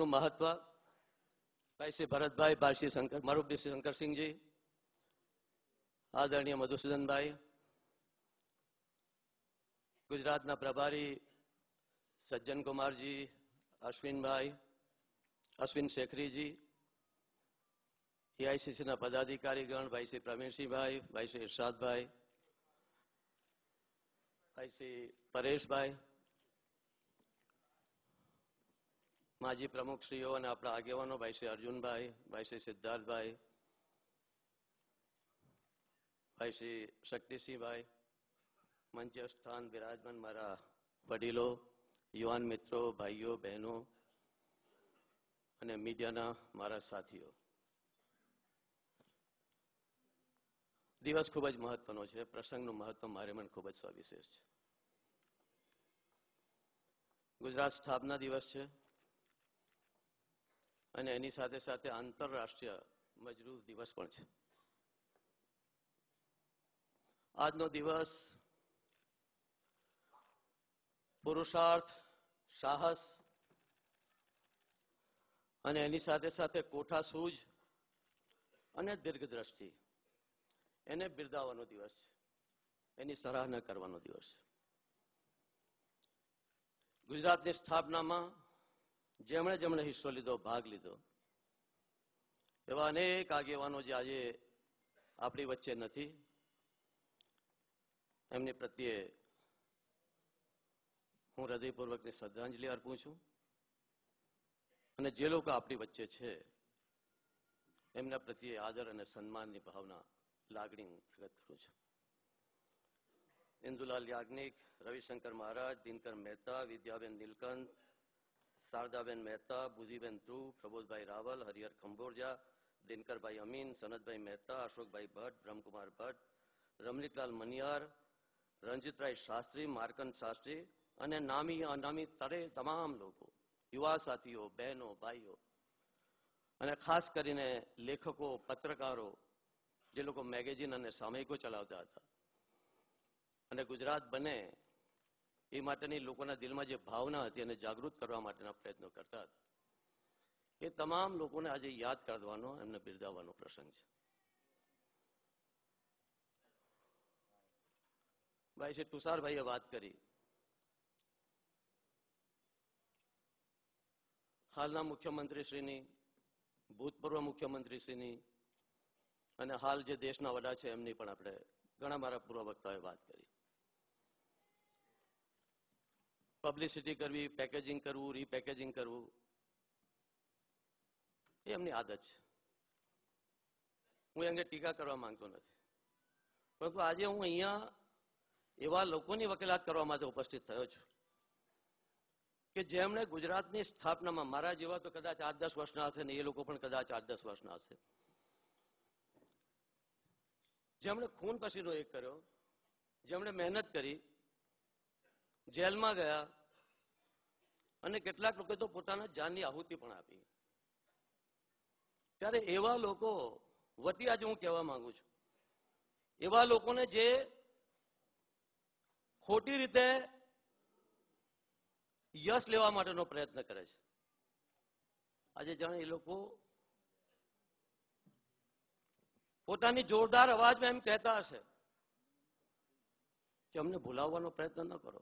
દિવસનું મહત્વ ભાઈ શ્રી ભરતભાઈ ભાઈ શ્રી શંકર મારુબડી શ્રી શંકરસિંહજી આદરણીય મધુસૂદનભાઈ ગુજરાતના પ્રભારી સજ્જન કુમારજી અશ્વિનભાઈ અશ્વિન શેખરીજી એઆઈસીસીના પદાધિકારીગણ ભાઈ શ્રી પ્રવીણસિંહભાઈ ભાઈ શ્રી ઇરશાદભાઈ ભાઈ શ્રી પરેશભાઈ માજી પ્રમુખશ્રીઓ અને આપણા આગેવાનો ભાઈ શ્રી અર્જુનભાઈ, ભાઈ શ્રી સિદ્ધાર્થભાઈ, ભાઈ શ્રી શક્તિસિંહભાઈ મંચ સ્થાન બિરાજમાન મારા વડીલો, યુવાન મિત્રો, ભાઈઓ, બહેનો અને મીડિયાના મારા સાથીઓ. દિવસ ખૂબ જ મહત્વનો છે. પ્રસંગનું મહત્વ મારે મને ખૂબ જ સવિશેષ છે. ગુજરાત સ્થાપના દિવસ છે. અને એની સાથે સાથે આંતરરાષ્ટ્રીય મજરૂર દિવસ પણ છે. આજનો દિવસ પુરુષાર્થ, સાહસ અને એની સાથે સાથે કોઠા સૂઝ અને દીર્ઘદ્રષ્ટિ. એને બિરદાવવાનો દિવસ છે. એની સરાહના કરવાનો દિવસ છે. ગુજરાતની સ્થાપનામાં જેમણે જેમણે હિસ્સો લીધો, ભાગ લીધો. એવા અનેક આગેવાનો જે આજે આપણી વચ્ચે નથી. એમની પ્રત્યે હું હૃદયપૂર્વકની શ્રદ્ધાંજલિ અર્પું છું. અને જે લોકો આપણી વચ્ચે છે, એમના પ્રત્યે આદર અને સન્માનની ભાવના લાગણી પ્રગટ કરું છું. ઇન્દુલાલ યાજ્ઞિક, રવિશંકર મહારાજ, દિનકર મહેતા, વિદ્યાબેન નીલકંઠ શારદાબેન મહેતા બુધિબેન ધ્રુવ, પ્રબોધભાઈ રાવલ, હરિહર ખંભોરજા, દિનકરભાઈ અમીન, સનતભાઈ મહેતા, અશોકભાઈ ભટ્ટ, બ્રહ્મકુમાર ભટ્ટ રમણીકલાલ મનિયાર રંજીતરાય શાસ્ત્રી માર્કન શાસ્ત્રી અને નામી અનામી તરે તમામ લોકો, યુવા સાથીઓ, બહેનો, ભાઈઓ અને ખાસ કરીને લેખકો, પત્રકારો, જે લોકો મેગેઝિન અને સામયિકો ચલાવતા હતા. અને ગુજરાત બને એ માટેની લોકોના દિલમાં જે ભાવના હતી એને જાગૃત કરવા માટેના પ્રયત્નો કરતા હતા. એ તમામ લોકોને આજે યાદ કરવાનો એમને બિરદાવવાનો પ્રસંગ છે. ભાઈ, શ્રી તુષારભાઈએ વાત કરી. હાલના મુખ્યમંત્રીશ્રીની, ભૂતપૂર્વ મુખ્યમંત્રીશ્રીની અને હાલ જે દેશના વડા છે એમની પણ આપણે ઘણા મારા પૂર્વ વક્તાઓએ વાત કરી. પબ્લિસિટી કરવી પેકેજિંગ કરવું રીપેકેજિંગ કરવું, એ એમની આદત છે. હું અંગે ટીકા કરવા માંગતો નથી. પરંતુ આજે હું અહીંયા એવા લોકોની વકીલાત કરવા માટે ઉપસ્થિત થયો છું કે જેમણે ગુજરાતની સ્થાપનામાં, મારા જેવા તો કદાચ આઠ દસ વર્ષના હશે ને એ લોકો પણ કદાચ આઠ દસ વર્ષના હશે. જેમણે ખૂન પસીનો એક કર્યો, જેમણે મહેનત કરી જેલમાં ગયા અને કેટલાક લોકો તો પોતાના જાનની આહુતિ પણ આપી. ત્યારે એવા લોકો, વતી આજે હું કહેવા માંગુ છું, એવા લોકોને જે ખોટી રીતે યશ લેવા માટેનો પ્રયત્ન કરે છે. આજે જાણે એ લોકો પોતાની જોરદાર અવાજમાં એમ કહેતા હશે કે અમને ભૂલાવવાનો પ્રયત્ન ન કરો.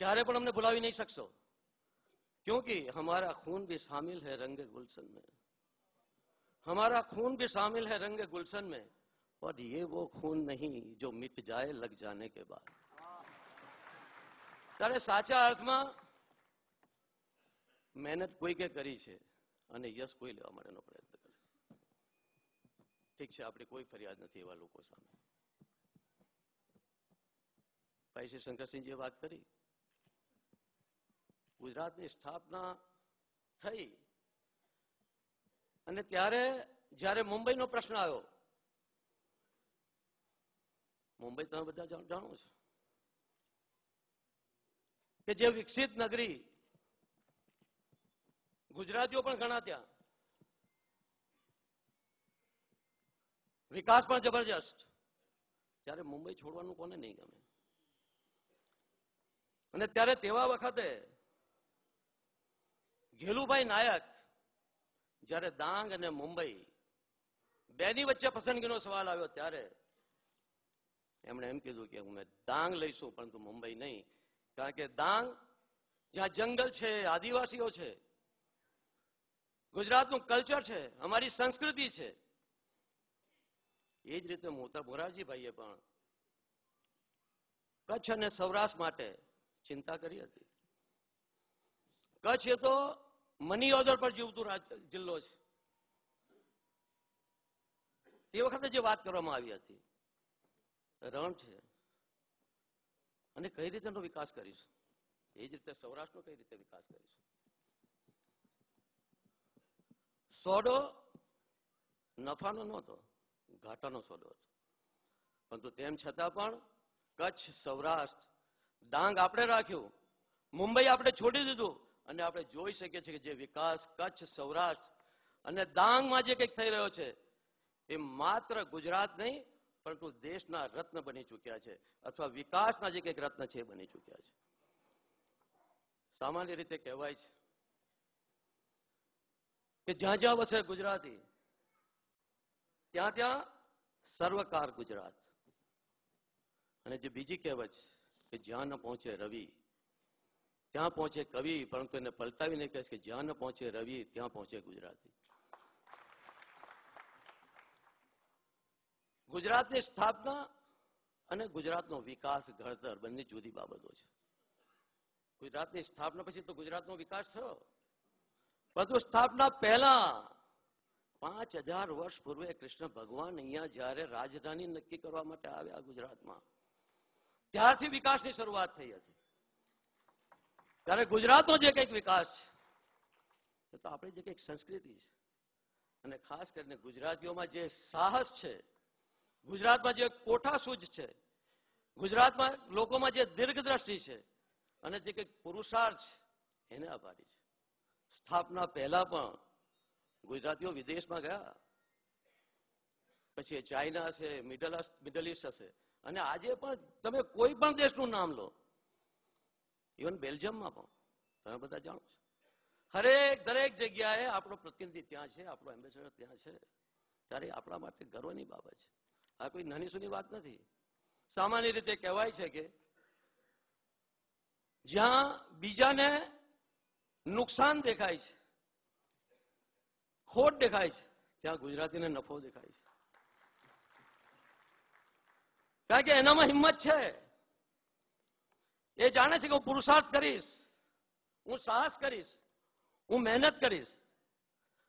क्यारे पर हमने बुला भी नहीं सकते क्योंकि हमारा खून भी शामिल है रंग गुलशन में। हमारा खून भी शामिल है रंग गुलशन में, और ये वो खून नहीं जो मिट जाए लग जाने के बाद। तारे साचा आत्मा, मेहनत कोई के करी है यश कोई लेवा प्रयत्न करे। ठीक है अपनी कोई फरियाद नहीं एवं लोग पैसे शंकर सिंह जी बात करी। ગુજરાતની સ્થાપના થઈ. અને ત્યારે જ્યારે મુંબઈનો પ્રશ્ન આવ્યો, મુંબઈ તમે બધા જાણો છો કે જે વિકસિત નગરી ગુજરાતીઓ પણ ઘણા ત્યાં, વિકાસ પણ જબરજસ્ત. ત્યારે મુંબઈ છોડવાનું કોને નહીં ગમે? અને ત્યારે તેવા વખતે ઘેલુભાઈ નાયક, જ્યારે દાંગ અને મુંબઈ બેની વચ્ચે પસંદગીનો સવાલ આવ્યો ત્યારે એમણે એમ કીધું કે અમે દાંગ લઈશું, પરંતુ મુંબઈ નહીં. કારણ કે દાંગ જ્યાં જંગલ છે, આદિવાસીઓ છે, ગુજરાતનું કલ્ચર છે, અમારી સંસ્કૃતિ છે. એ જ રીતે મોતર મોરારજીભાઈએ પણ કચ્છ અને સૌરાષ્ટ્ર માટે ચિંતા કરી હતી. કચ્છ એ તો મની ઓર્ડર પર જીવતો જિલ્લો છે. તે વખતે જે વાત કરવામાં આવી હતી, રણ છે. અને કઈ રીતે એનો વિકાસ કરીશું? એ જ રીતે સૌરાષ્ટ્રનો કઈ રીતે વિકાસ કરીશું? સોડો નફાનો નહોતો, ઘાટાનો સોદો હતો. પરંતુ તેમ છતાં પણ કચ્છ, સૌરાષ્ટ્ર ડાંગ આપણે રાખ્યું. મુંબઈ આપણે છોડી દીધું. અને આપણે જોઈ શકીએ છીએ કે જે વિકાસ, કચ્છ, સૌરાષ્ટ્ર અને ડાંગમાં જે કંઈક થઈ રહ્યો છે, એ માત્ર ગુજરાત નહીં, પરંતુ દેશના રત્ન બની ચૂક્યા છે અથવા વિકાસના જે કંઈક રત્ન છે બની ચૂક્યા છે. સામાન્ય રીતે કહેવાય છે કે જ્યાં જ્યાં વસે ગુજરાતી, ત્યાં ત્યાં સર્વકાર ગુજરાત. અને જે બીજી કહેવત છે કે જ્યાં ન પહોંચે રવિ ત્યાં પહોંચે કવિ, પરંતુ એને પલટાવીને કહે છે કે જ્યાં ન પહોંચે રવિ, ત્યાં પહોંચે ગુજરાતી. ગુજરાતની સ્થાપના અને ગુજરાતનો વિકાસ ઘડતર બંને જુદી બાબતો છે. ગુજરાતની સ્થાપના પછી તો ગુજરાતનો વિકાસ થયો. પરંતુ સ્થાપના પહેલા પાંચ હજાર વર્ષ પૂર્વે કૃષ્ણ ભગવાન અહીંયા જ્યારે રાજધાની નક્કી કરવા માટે આવ્યા ગુજરાતમાં, ત્યારથી વિકાસની શરૂઆત થઈ હતી. ત્યારે ગુજરાતનો જે કંઈક વિકાસ છે તો આપણી જે કંઈક સંસ્કૃતિ છે. અને ખાસ કરીને ગુજરાતીઓમાં જે સાહસ છે, ગુજરાતમાં જે કોઠા સૂઝ છે, ગુજરાતમાં લોકોમાં જે દીર્ઘદ્રષ્ટિ છે, અને જે કંઈક પુરુષાર્થ છે, એને આભારી છે. સ્થાપના પહેલા પણ ગુજરાતીઓ વિદેશમાં ગયા. પછી ચાઇના છે મિડલ મિડલ ઈસ્ટ હશે. અને આજે પણ તમે કોઈ પણ દેશનું નામ લો ઇવન બેલ્જિયમમાં પણ. તમે બધા જાણો છો. હરેક, દરેક જગ્યાએ આપણો પ્રતિનિધિ ત્યાં છે, આપણો એમ્બેસેડર ત્યાં છે. ત્યારે આપણા માટે ગર્વની બાબત છે. આ કોઈ નાની સુની વાત નથી. સામાન્ય રીતે કહેવાય છે કે જ્યાં બીજાને નુકસાન દેખાય છે, ખોટ દેખાય છે, ત્યાં ગુજરાતીને નફો દેખાય છે. કારણ કે એનામાં હિંમત છે. એ જાણે છે કે હું પુરુષાર્થ કરીશ, હું સાહસ કરીશ, હું મહેનત કરીશ.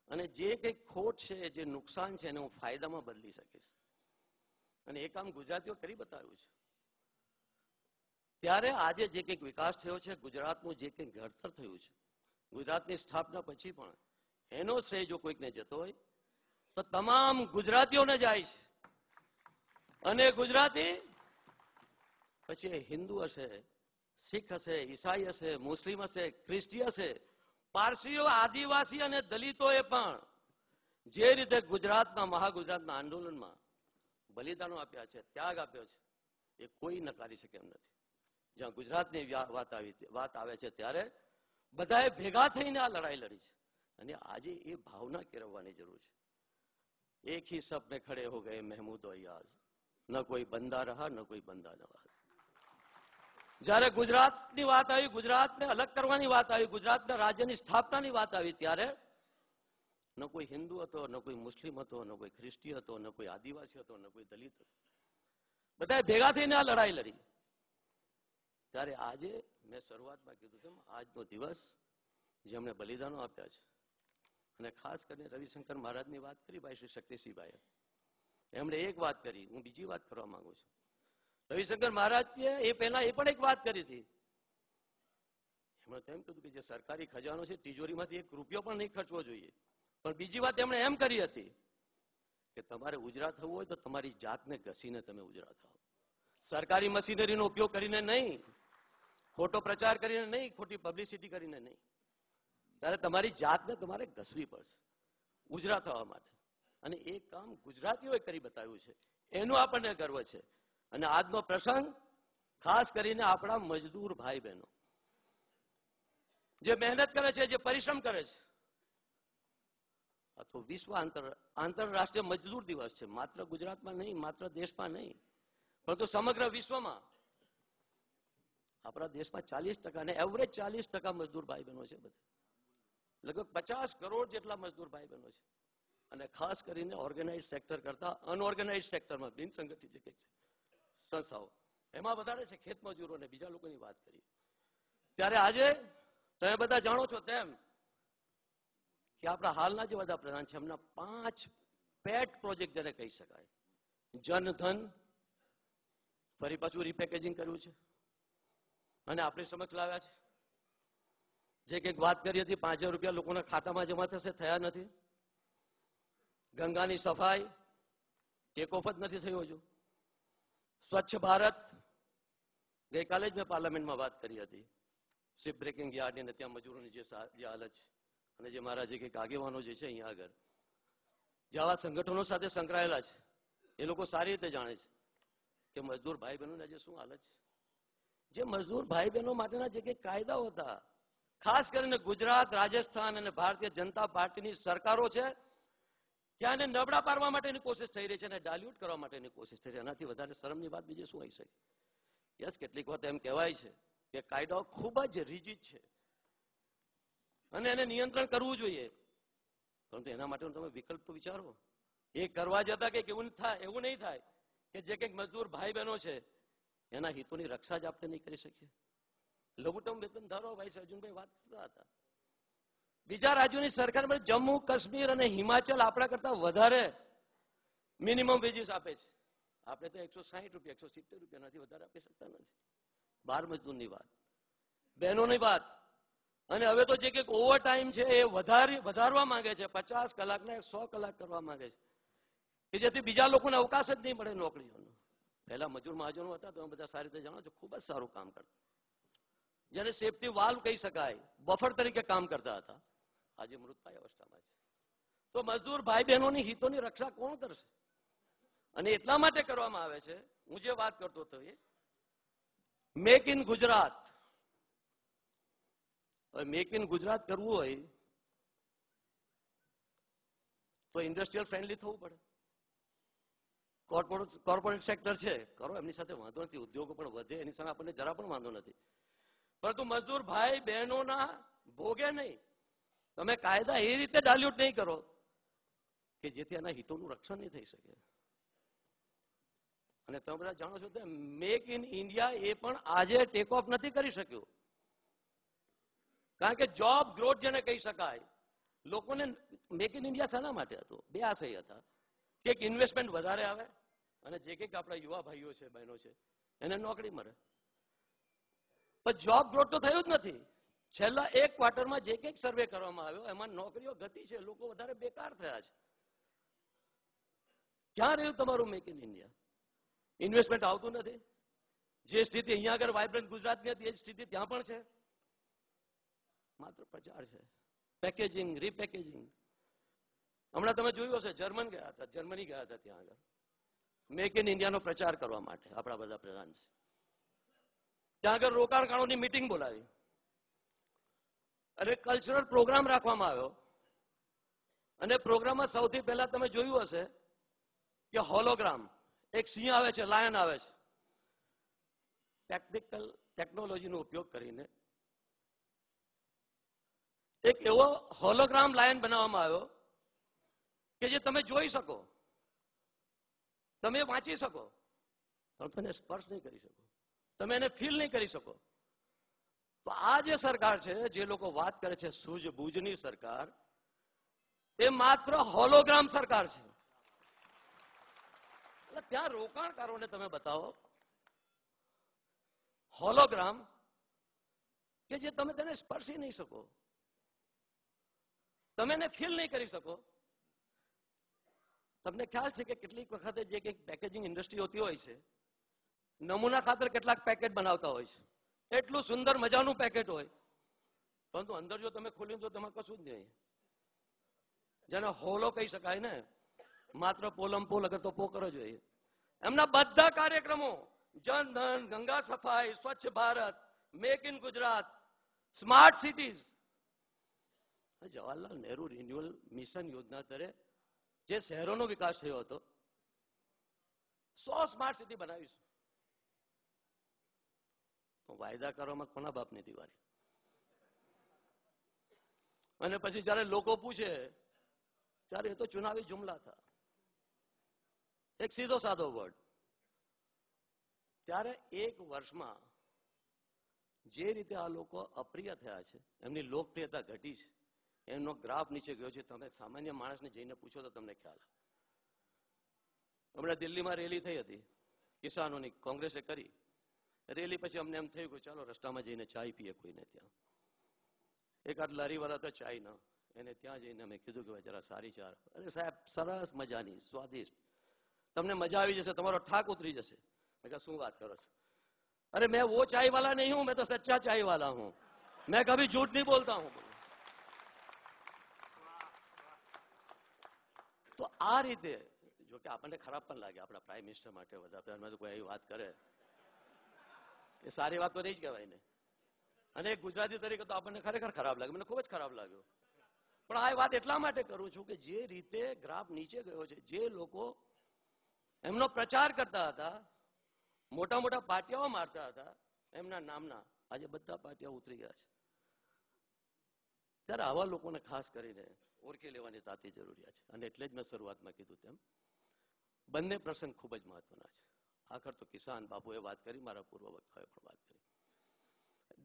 અને જે કંઈક ખોટ છે, જે નુકસાન છે, એને હું ફાયદામાં બદલી શકીશ. અને એ કામ ગુજરાતીઓ કરી બતાવ્યું છે. ત્યારે આજે જે કંઈક વિકાસ થયો છે, ગુજરાતનું જે કંઈક ઘડતર થયું છે, ગુજરાતની સ્થાપના પછી પણ એનો શ્રેય જો કોઈકને જતો હોય, તો તમામ ગુજરાતીઓને જાય છે. અને ગુજરાતી, પછી હિન્દુ હશે શીખ હશે, ઈસાઈ હશે, મુસ્લિમ હશે, ખ્રિસ્તી હશે, પારસીઓ, આદિવાસી અને દલિતો એ પણ જે રીતે ગુજરાતમાં મહાગુજરાતના આંદોલનમાં બલિદાનો આપ્યા છે, ત્યાગ આપ્યો છે, એ કોઈ નકારી શકે એમ નથી. જ્યાં ગુજરાતની વાત આવી વાત આવે છે ત્યારે બધાએ ભેગા થઈને આ લડાઈ લડી છે. અને આજે એ ભાવના કેળવવાની જરૂર છે. એક હી સપને ખડે હો ગયે મહેમૂદ યાઝ ન કોઈ બંદા રહા, ન કોઈ બંદા નવાઝ. જ્યારે ગુજરાતની વાત આવી, ગુજરાતને અલગ કરવાની વાત આવી, ગુજરાતના રાજ્યની સ્થાપનાની વાત આવી, ત્યારે ન કોઈ હિન્દુ હતો, ન કોઈ મુસ્લિમ હતો, ન કોઈ ખ્રિસ્તી હતો, ન કોઈ આદિવાસી હતો, ન કોઈ દલિત હતો. બધા ભેગા થઈને આ લડાઈ લડી. ત્યારે આજે મેં શરૂઆતમાં કીધું તેમ, આજનો દિવસ જેમણે બલિદાનો આપ્યા છે. અને ખાસ કરીને રવિશંકર મહારાજની વાત કરી, ભાઈ શ્રી શક્તિસિંહભાઈએ. એમણે એક વાત કરી, હું બીજી વાત કરવા માંગુ છું. રવિશંકર મહારાજ એ પહેલા એ પણ એક વાત કરી હતી. એમણે તો એમ કીધું કે જે સરકારી ખજાનો છે, તિજોરીમાંથી એક રૂપિયો પણ નહીં ખર્ચવો જોઈએ. પણ બીજી વાત એમણે એમ કરી હતી કે તમારે ઉજરા થવું હોય તો તમારી જાતને ઘસીને તમે ઉજરા થાવ સરકારી મશીનરીનો ઉપયોગ કરીને નહીં, ખોટો પ્રચાર કરીને નહીં, ખોટી પબ્લિસિટી કરીને નહીં. ત્યારે તમારી જાતને તમારે ઘસવી પડશે, ઉજરા થવા માટે. અને એ કામ ગુજરાતીઓએ કરી બતાવ્યું છે. એનું આપણને ગર્વ છે. અને આજનો પ્રસંગ ખાસ કરીને આપણા મજદૂર ભાઈ બહેનો જે મહેનત કરે છે, જે પરિશ્રમ કરે છે. તો વિશ્વ આંતર, આંતરરાષ્ટ્રીય મજદૂર દિવસ છે. માત્ર ગુજરાતમાં નહીં, માત્ર દેશમાં નહીં, પરંતુ સમગ્ર વિશ્વમાં. આપણા દેશમાં ચાલીસ ટકા ને એવરેજ ચાલીસ ટકા મજદૂર ભાઈ બહેનો છે બધા. લગભગ પચાસ કરોડ જેટલા મજદૂર ભાઈ બહેનો છે. અને ખાસ કરીને ઓર્ગેનાઇઝ સેક્ટર કરતા અનઓર્ગેનાઇઝ સેક્ટરમાં બિન સંગઠિત જે છે. સંસ્થાઓ એમાં વધારે છે ખેત મજૂરો અને બીજા લોકોની વાત કરીએ. ત્યારે આજે, તમે બધા જાણો છો તેમ કે આપણા હાલના જે બધા પ્રધાન છે, એમના પાંચ પેટ પ્રોજેક્ટ જેને કહી શકાય. જનધન, ફરી પાછું રિપેકેજિંગ કર્યું છે. અને આપણી સમક્ષ લાવ્યા છે. જે કંઈક વાત કરી હતી, પાંચ રૂપિયા લોકોના ખાતામાં જમા થશે, થયા નથી. ગંગાની સફાઈ ટેક ઓફ જ નથી થયો હજુ. સ્વચ્છ ભારત. ગઈકાલે જ મેં પાર્લામેન્ટમાં વાત કરી હતી. શિપ બ્રેકિંગ યાર્ડ અને ત્યાં મજૂરોની જે જે હાલત છે અને જે મારા જે કંઈક આગેવાનો જે છે અહીંયા આગળ. જે આવા સંગઠનો સાથે સંકળાયેલા છે, એ લોકો સારી રીતે જાણે છે કે મજદૂર ભાઈ બહેનોને આજે શું હાલત છે? જે મજદૂર ભાઈ બહેનો માટેના જે કંઈક કાયદાઓ હતા, ખાસ કરીને ગુજરાત, રાજસ્થાન અને ભારતીય જનતા પાર્ટીની સરકારો છે ત્યાં એને નબળા પાડવા માટેની કોશિશ થઈ રહી છે અને ડાલ્યુટ કરવા માટેની કોશિશ થઈ રહી છે. એનાથી વધારે શરમની વાત બીજી શું આવી શકે? યસ કેટલીક વાત એમ કહેવાય છે કે કાયદો ખૂબ જ રિજિટ છે. અને એને નિયંત્રણ કરવું જોઈએ. પરંતુ એના માટેનો તમે વિકલ્પ તો વિચારો. એ કરવા જતા કે એવું થાય એવું નહીં થાય કે જે કંઈક મજદૂર ભાઈ બહેનો છે, એના હિતોની રક્ષા જ આપણે નહીં કરી શકીએ. લઘુત્તમ વેતન ધારો, ભાઈ અર્જુનભાઈ વાત કરતા હતા. બીજા રાજ્યોની સરકાર જમ્મુ, કાશ્મીર અને હિમાચલ આપણા કરતા વધારે મિનિમમ વેજીસ આપે છે. આપણે તો એકસો સાહીઠ રૂપિયા, એકસો સિત્તેર રૂપિયાનાથી વધારે આપી શકતા નથી. બાર મજદૂરની વાત. બહેનોની વાત. અને હવે તો જે કંઈક ઓવર છે એ વધારી, વધારવા માંગે છે. પચાસ કલાકના સો કલાક કરવા માંગે છે. કે જેથી બીજા લોકોને અવકાશ જ નહીં મળે નોકરીઓનો. પહેલા મજૂર મહાજનો હતા તમે બધા સારી રીતે જાણો છો, ખૂબ જ સારું કામ કરતા. જેને સેફટી વાલ્વ કહી શકાય બફર તરીકે કામ કરતા હતા. આજે મૃતપાય અવસ્થામાં છે. તો મજદૂર ભાઈ બહેનોની હિતોની રક્ષા કોણ કરશે? અને એટલા માટે કરવામાં આવે છે, હું જે વાત કરતો હતો એ, make in Gujarat. Make in Gujarat કરવું હોય, તો ઇન્ડસ્ટ્રીયલ ફ્રેન્ડલી થવું પડે. કોર્પોરેટ કોર્પોરેટ સેક્ટર છે કરો એમની સાથે વાંધો નથી, ઉદ્યોગો પણ વધે, એની સામે આપણને જરા પણ વાંધો નથી. પરંતુ મજદૂર ભાઈ બહેનોના ભોગે નહીં. તમે કાયદા એ રીતે ડાલ્યુટ નહીં કરો કે જેથી એના હિતોનું રક્ષણ નહીં થઈ શકે. અને તમે બધા જાણો છો કે મેક ઇન ઇન્ડિયા એ પણ આજે ટેક ઓફ નથી કરી શક્યું. કારણ કે જોબ ગ્રોથ જેને કહી શકાય, લોકોને મેક ઇન ઇન્ડિયા શાના માટે હતું? બે આશય હતા. કે ઇન્વેસ્ટમેન્ટ વધારે આવે અને જે કંઈક આપણા યુવા ભાઈઓ છે, બહેનો છે, એને નોકરી મળે. પણ જોબ ગ્રોથ તો થયું જ નથી. છેલ્લા એક ક્વાર્ટરમાં જે કંઈક સર્વે કરવામાં આવ્યો, એમાં નોકરીઓ ગતિ છે, લોકો વધારે બેકાર થયા છે. ક્યાં રહ્યું તમારું મેક ઇન ઇન્ડિયા ઇન્વેસ્ટમેન્ટ આવતું નથી. જે સ્થિતિ અહીંયા આગળ વાઇબ્રન્ટ ગુજરાતની હતી, એ સ્થિતિ ત્યાં પણ છે. માત્ર પ્રચાર છે. પેકેજિંગ રીપેકેજિંગ હમણાં તમે જોયું હશે જર્મન ગયા હતા જર્મની ગયા હતા ત્યાં આગળ. મેક ઇન ઇન્ડિયાનો પ્રચાર કરવા માટે, આપણા બધા પ્રધાન ત્યાં આગળ રોકાણકારોની મિટિંગ બોલાવી. અને કલ્ચરલ પ્રોગ્રામ રાખવામાં આવ્યો. અને પ્રોગ્રામમાં સૌથી પહેલા તમે જોયું હશે કે હોલોગ્રામ એક સિંહ આવે છે લાયન આવે છે. ટેકનિકલ ટેકનોલોજીનો ઉપયોગ કરીને એક એવો હોલોગ્રામ લાયન બનાવવામાં આવ્યો કે જે તમે જોઈ શકો. તમે વાંચી શકો. પણ તમે સ્પર્શ નહીં કરી શકો. તમે એને ફીલ નહીં કરી શકો. આ જે સરકાર છે, જે લોકો વાત કરે છે સૂઝબૂઝની સરકાર, એ માત્ર હોલોગ્રામ સરકાર છે. એટલે ત્યાં રોકાણકારોને તમે બતાવો. હોલોગ્રામ કે જે તમે તેને સ્પર્શી નહીં શકો. તમે એને ફીલ નહીં કરી શકો. તમને ખ્યાલ છે કે કેટલીક વખતે જે કંઈક પેકેજિંગ ઇન્ડસ્ટ્રી હોતી હોય છે, નમૂના ખાતર કેટલાક પેકેટ બનાવતા હોય છે. એટલું સુંદર મજાનું પેકેટ હોય. પરંતુ અંદર જો તમે ખોલ્યું તો તેમાં કશું જ નહીં. જેને હોલો કહી શકાય ને, માત્ર પોલમ પોલ અગર તો પોકર જ હોય. એમના બધા કાર્યક્રમો જનધન ગંગા સફાઈ, Swachh Bharat make in Gujarat smart cities Jawaharlal Nehru renewal mission યોજના તરે જે શહેરોનો વિકાસ થયો હતો, સો સ્માર્ટ સિટી બનાવીશું. વાયદા કરવામાં કોના બાપની દિવાળી? અને પછી જયારે લોકો પૂછે, ત્યારે એ તો ચુનાવી જુમલા થા. એક સીધો સાધો વર્ડ ત્યારે એક વર્ષમાં જે રીતે આ લોકો અપ્રિય થયા છે, એમની લોકપ્રિયતા ઘટી છે, એમનો ગ્રાફ નીચે ગયો છે, તમે સામાન્ય માણસને જઈને પૂછો તો તમને ખ્યાલ હમણાં દિલ્હીમાં રેલી થઈ હતી, કિસાનોની, કોંગ્રેસે કરી. રેલી પછી અમને એમ થયું કે ચાલો રસ્તામાં જઈને ચાય પીએ કોઈને ત્યાં. એક આટ તો ચાય ના એને ત્યાં જઈને અમે કીધું કે જરા સારી ચાર અરે સાહેબ, સરસ મજાની, સ્વાદિષ્ટ. તમને મજા આવી જશે, તમારો ઠાક ઉતરી જશે. મેં કહ્યું શું વાત કરો છો? અરે મેં વો ચાય વાલા નહીં હું, મેં તો સચ્ચા ચાય વાલા હું. મેં કભી જૂઠ નહીં બોલતા હું. તો આ રીતે, જોકે આપણને ખરાબ પણ લાગે, આપણા પ્રાઇમ મિનિસ્ટર માટે વધારે. કોઈ આવી વાત કરે. એ સારી વાત તો નહીં જ કહેવાય ને અને ગુજરાતી તરીકે તો આપણને ખરેખર ખરાબ લાગે. મને ખૂબ જ ખરાબ લાગ્યો. પણ આ વાત એટલા માટે કરું છું કે જે રીતે ગ્રાફ નીચે ગયો છે, જે લોકો એમનો પ્રચાર કરતા હતા, મોટા મોટા પાટિયાઓ મારતા હતા, એમના નામના આજે બધા પાટિયા ઉતરી ગયા છે. ત્યારે આવા લોકોને ખાસ કરીને ઓળખી લેવાની તાતી જરૂરિયાત છે. અને એટલે જ મેં શરૂઆતમાં કીધું તેમ, બંને પ્રસંગ ખૂબ જ મહત્વના છે. આખર તો કિસાન બાપુએ વાત કરી, મારા પૂર્વ વક્તાએ પણ વાત કરી.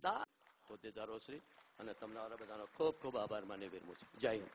દા હોદ્દેદારો શ્રી, અને તમને બધાનો ખૂબ ખૂબ આભાર માની વિરમું છું. જય હિન્દ.